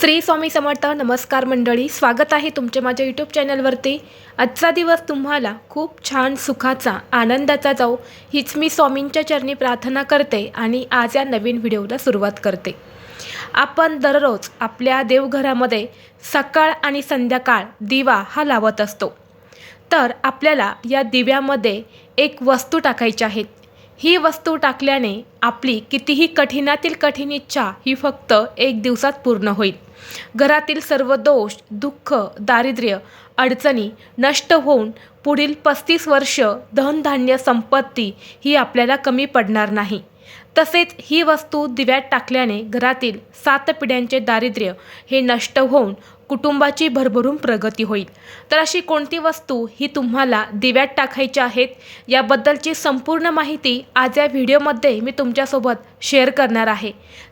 श्री स्वामी समर्थ नमस्कार मंडळी स्वागत आहे तुमच्या माझ्या यूट्यूब चॅनलवरती आजचा दिवस तुम्हाला खूप छान सुखाचा आनंदाचा जाऊ हीच मी स्वामींच्या चरणी प्रार्थना करते आणि आज या नवीन व्हिडिओला सुरुवात करते. आपण दररोज आपल्या देवघरामध्ये सकाळ आणि संध्याकाळ दिवा हा लावत असतो. तर आपल्याला या दिव्यामध्ये एक वस्तू टाकायची आहेत ही वस्तू टाकल्याने आपली कितीही कठीणातील कठीण इच्छा ही फक्त एक दिवसात पूर्ण होईल. घरातील सर्व दोष दुःख दारिद्र्य अडचणी नष्ट होऊन पुढील पस्तीस वर्ष धनधान्य संपत्ती ही आपल्याला कमी पडणार नाही. तसेच ही वस्तू दिव्यात टाकल्याने घरातील सात पिढ्यांचे दारिद्र्य हे नष्ट होऊन कुटुंबाची भरभरून प्रगती होईल. तर अशी कोणती वस्तू ही तुम्हाला दिव्यात टाकायची आहेत याबद्दलची संपूर्ण माहिती आज या व्हिडिओमध्ये मी तुमच्यासोबत शेअर करणार आहे.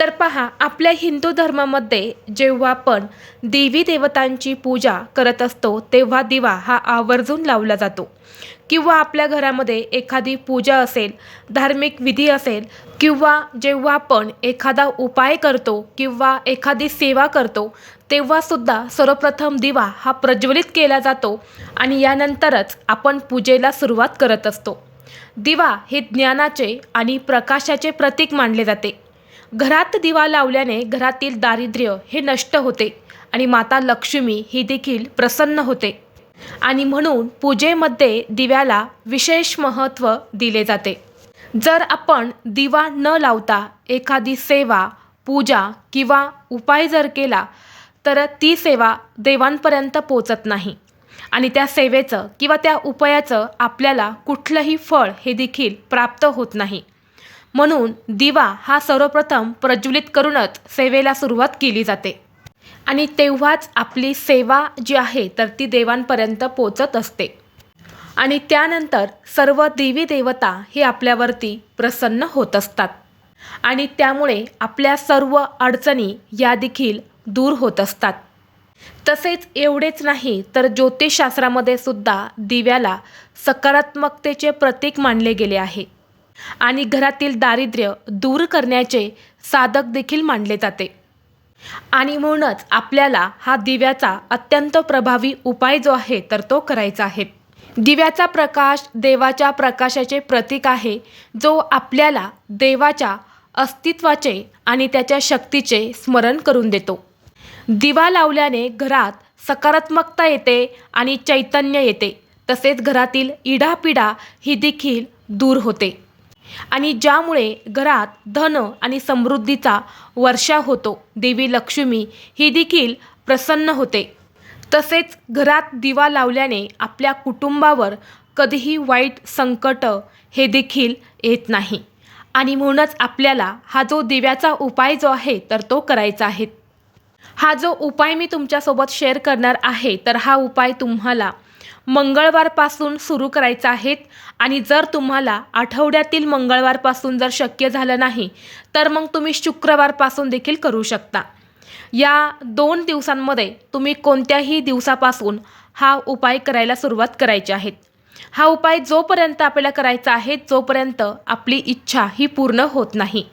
तर पहा आपल्या हिंदू धर्मामध्ये जेव्हा आपण देवी देवतांची पूजा करत असतो तेव्हा दिवा हा आवर्जून लावला जातो. किंवा आपल्या घरामध्ये एखादी पूजा असेल धार्मिक विधी असेल किंवा जेव्हा आपण एखादा उपाय करतो किंवा एखादी सेवा करतो तेव्हासुद्धा सर्वप्रथम दिवा हा प्रज्वलित केला जातो आणि यानंतरच आपण पूजेला सुरुवात करत असतो. दिवा हे ज्ञानाचे आणि प्रकाशाचे प्रतीक मानले जाते. घरात दिवा लावल्याने घरातील दारिद्र्य हे नष्ट होते आणि माता लक्ष्मी ही देखील प्रसन्न होते. आणि म्हणून पूजेमध्ये दिव्याला विशेष महत्त्व दिले जाते. जर आपण दिवा न लावता एखादी सेवा पूजा किंवा उपाय जर केला तर ती सेवा देवांपर्यंत पोचत नाही. आणि त्या सेवेचं किंवा त्या उपायाचं आपल्याला कुठलंही फळ हे देखील प्राप्त होत नाही. म्हणून दिवा हा सर्वप्रथम प्रज्वलित करूनच सेवेला सुरुवात केली जाते. आणि तेव्हाच आपली सेवा जी आहे तर ती देवांपर्यंत पोचत असते. आणि त्यानंतर सर्व देवी देवता हे आपल्यावरती प्रसन्न होत असतात. आणि त्यामुळे आपल्या सर्व अडचणी या देखील दूर होत असतात. तसेच एवढेच नाही तर ज्योतिषशास्त्रामध्ये सुद्धा दिव्याला सकारात्मकतेचे प्रतीक मानले गेले आहे. आणि घरातील दारिद्र्य दूर करण्याचे साधक देखील मानले जाते. आणि म्हणूनच आपल्याला हा दिव्याचा अत्यंत प्रभावी उपाय जो आहे तर तो करायचा आहे. दिव्याचा प्रकाश देवाच्या प्रकाशाचे प्रतीक आहे जो आपल्याला देवाच्या अस्तित्वाचे आणि त्याच्या शक्तीचे स्मरण करून देतो. दिवा लावल्याने घरात सकारात्मकता येते आणि चैतन्य येते तसेच घरातील इडापिडा ही देखील दूर होते. आणि ज्यामुळे घरात धन आणि समृद्धीचा वर्षा होतो. देवी लक्ष्मी ही देखील प्रसन्न होते. तसेच घरात दिवा लावल्याने आपल्या कुटुंबावर कधीही वाईट संकट हे देखील येत नाही. आणि म्हणूनच आपल्याला हा जो दिव्याचा उपाय जो आहे तर तो करायचा आहे. हा जो उपाय मी तुमच्यासोबत शेअर करणार आहे तर हा उपाय तुम्हाला मंगळवारपासून सुरू करायचा आहेत. आणि जर तुम्हाला आठवड्यातील मंगळवारपासून जर शक्य झालं नाही तर मग तुम्ही शुक्रवारपासून देखील करू शकता. या दोन दिवसांमध्ये तुम्ही कोणत्याही दिवसापासून हा उपाय करायला सुरुवात करायची आहेत. हा उपाय जोपर्यंत आपल्याला करायचा आहे जोपर्यंत आपली इच्छा ही पूर्ण होत नाही.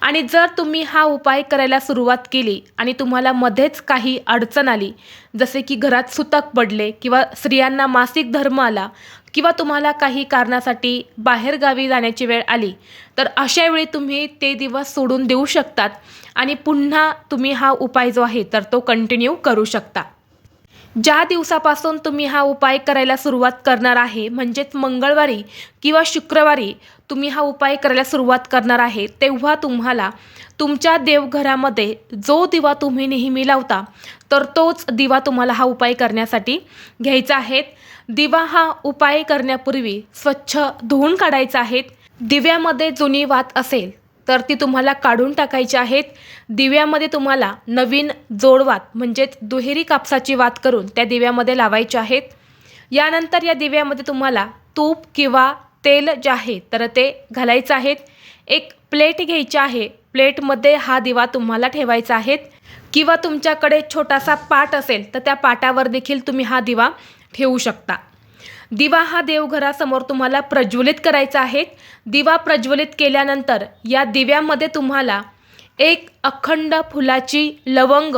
आणि जर तुम्ही हा उपाय करायला सुरुवात केली आणि तुम्हाला मध्येच काही अडचण आली जसे की घरात सुतक पडले किंवा स्त्रियांना मासिक धर्म आला किंवा तुम्हाला काही कारणासाठी बाहेरगावी जाण्याची वेळ आली तर अशा वेळी तुम्ही ते दिवस सोडून देऊ शकतात आणि पुन्हा तुम्ही हा उपाय जो आहे तर तो कंटिन्यू करू शकता. ज्या दिवसापासून तुम्ही हा उपाय करायला सुरुवात करणार आहे म्हणजेच मंगळवारी किंवा शुक्रवारी तुम्ही हा उपाय करायला सुरुवात करणार आहे तेव्हा तुम्हाला तुमच्या देवघरामध्ये जो दिवा तुम्ही नेहमी लावता तर तोच दिवा तुम्हाला हा उपाय करण्यासाठी घ्यायचा आहे. दिवा हा उपाय करण्यापूर्वी स्वच्छ धुवून काढायचा आहे. दिव्यामध्ये जुनी वात असेल तर ती तुम्हाला काढून टाकायची आहेत. दिव्यामध्ये तुम्हाला नवीन जोडवात म्हणजेच दुहेरी कापसाची वात करून त्या दिव्यामध्ये लावायच्या आहेत. यानंतर या दिव्यामध्ये तुम्हाला तूप किंवा तेल जे आहे तर ते घालायचं आहेत. एक प्लेट घ्यायची आहे. प्लेटमध्ये हा दिवा तुम्हाला ठेवायचा आहे किंवा तुमच्याकडे छोटासा पाट असेल तर त्या पाटावर देखील तुम्ही हा दिवा ठेवू शकता. दिवा हा देवघरासमोर तुम्हाला प्रज्वलित करायचा आहे. दिवा प्रज्वलित केल्यानंतर या दिव्यामध्ये तुम्हाला एक अखंड फुलाची लवंग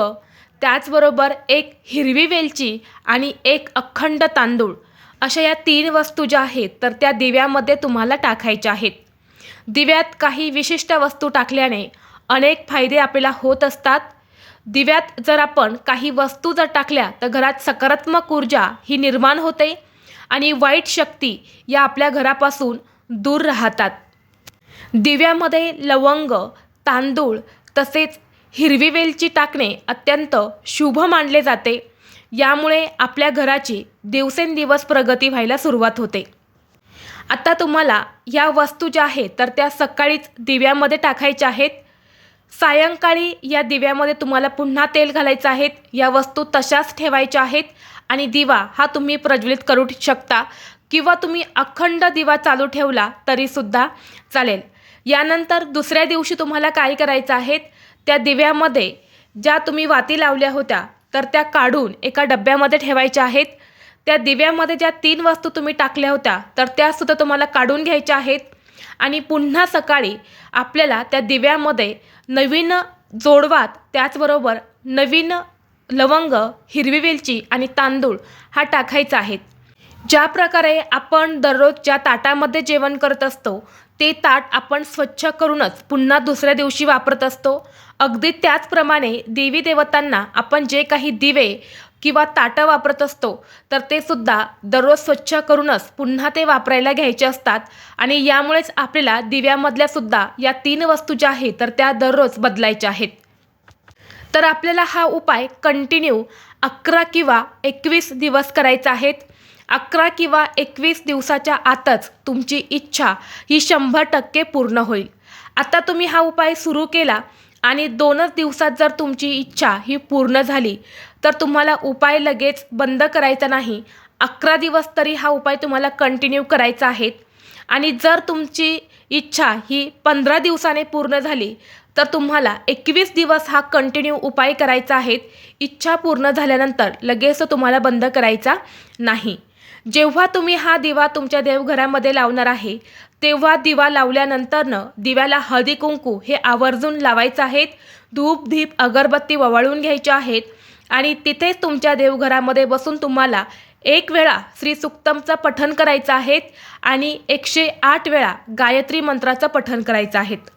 त्याचबरोबर एक हिरवी वेलची आणि एक अखंड तांदूळ अशा या तीन वस्तू ज्या आहेत तर त्या दिव्यामध्ये तुम्हाला टाकायच्या आहेत. दिव्यात काही विशिष्ट वस्तू टाकल्याने अनेक फायदे आपल्याला होत असतात. दिव्यात जर आपण काही वस्तू जर टाकल्या तर घरात सकारात्मक ऊर्जा ही निर्माण होते. आणि वाईट शक्ती या आपल्या घरापासून दूर राहतात. दिव्यामध्ये लवंग तांदूळ तसेच हिरवी वेलची टाकणे अत्यंत शुभ मानले जाते. यामुळे आपल्या घराची दिवसेंदिवस प्रगती व्हायला सुरुवात होते. आता तुम्हाला या वस्तू ज्या आहेत तर त्या सकाळीच दिव्यामध्ये टाकायच्या आहेत. सायंकाळी या दिव्यामध्ये तुम्हाला पुन्हा तेल घालायचं आहेत. या वस्तू तशाच ठेवायच्या आहेत. आणि दिवा हा तुम्ही प्रज्वलित करू शकता किंवा तुम्ही अखंड दिवा चालू ठेवला तरीसुद्धा चालेल. यानंतर दुसऱ्या दिवशी तुम्हाला काय करायचं आहे? त्या दिव्यामध्ये ज्या तुम्ही वाती लावल्या होत्या तर त्या काढून एका डब्यामध्ये ठेवायच्या आहेत. त्या दिव्यामध्ये ज्या तीन वस्तू तुम्ही टाकल्या होत्या तर त्यासुद्धा तुम्हाला काढून घ्यायच्या आहेत. आणि पुन्हा सकाळी आपल्याला त्या दिव्यामध्ये नवीन जोडवात त्याचबरोबर नवीन लवंग हिरवी वेलची आणि तांदूळ हा टाकायचा आहे. ज्या प्रकारे आपण दररोज ज्या ताटामध्ये जेवण करत असतो ते ताट आपण स्वच्छ करूनच पुन्हा दुसऱ्या दिवशी वापरत असतो. अगदी त्याचप्रमाणे देवी देवतांना आपण जे काही दिवे किंवा ताटं वापरत असतो तर ते सुद्धा दररोज स्वच्छ करूनच पुन्हा ते वापरायला घ्यायचे असतात. आणि यामुळेच आपल्याला दिव्यामधल्या सुद्धा या तीन वस्तू ज्या आहेत तर त्या दररोज बदलायच्या आहेत. तर आपल्याला हा उपाय कंटिन्यू अकरा किंवा एकवीस दिवस करायचा आहेत अकरा किंवा एकवीस दिवसाच्या आतच तुमची इच्छा ही शंभर टक्के पूर्ण होईल. आता तुम्ही हा उपाय सुरू केला आणि दोनच दिवसात जर तुमची इच्छा ही पूर्ण झाली तर तुम्हाला उपाय लगेच बंद करायचा नाही. अकरा दिवस तरी हा उपाय तुम्हाला कंटिन्यू करायचा आहे. आणि जर तुमची इच्छा ही पंधरा दिवसाने पूर्ण झाली तर तुम्हाला एकवीस दिवस हा कंटिन्यू उपाय करायचा आहेत इच्छा पूर्ण झाल्यानंतर लगेच तुम्हाला बंद करायचा नाही. जेव्हा तुम्ही हा दिवा तुमच्या देवघरामध्ये लावणार आहे तेव्हा दिवा लावल्यानंतरनं दिव्याला हळदी कुंकू हे आवर्जून लावायचं आहेत. धूप धीप अगरबत्ती ववाळून घ्यायच्या आहेत आणि तिथेच तुमच्या देवघरामध्ये बसून तुम्हाला एक वेळा श्री सुक्तमचं पठण करायचं आहेत आणि एकशे आठ वेळा गायत्री मंत्राचं पठण करायचं आहेत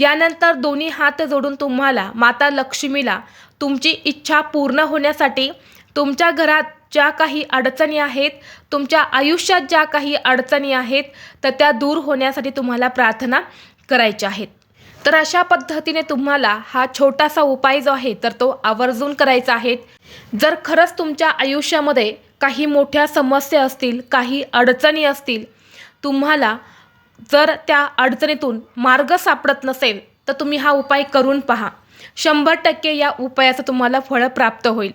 यानंतर दोन्ही हात जोडून तुम्हाला माता लक्ष्मीला तुमची इच्छा पूर्ण होण्यासाठी तुमच्या घरात ज्या काही अडचणी आहेत तुमच्या आयुष्यात ज्या काही अडचणी आहेत तर त्या दूर होण्यासाठी तुम्हाला प्रार्थना करायच्या आहेत. तर अशा पद्धतीने तुम्हाला हा छोटासा उपाय जो आहे तर तो आवर्जून करायचा आहे. जर खरंच तुमच्या आयुष्यामध्ये काही मोठ्या समस्या असतील काही अडचणी असतील तुम्हाला जर त्या अडचणीतून मार्ग सापडत नसेल तर तुम्ही हा उपाय करून पहा. शंभर टक्के या उपायाचं तुम्हाला फळं प्राप्त होईल.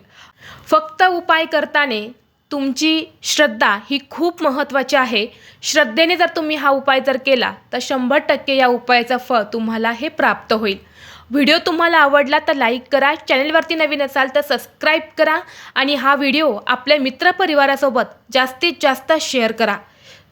फक्त उपाय करताना तुमची श्रद्धा ही खूप महत्त्वाची आहे. श्रद्धेने जर तुम्ही हा उपाय जर केला तर शंभर टक्के या उपायाचं फळ तुम्हाला हे प्राप्त होईल. व्हिडिओ तुम्हाला आवडला तर लाईक करा चॅनलवरती नवीन असाल तर सबस्क्राईब करा आणि हा व्हिडिओ आपल्या मित्रपरिवारासोबत जास्तीत जास्त शेअर करा.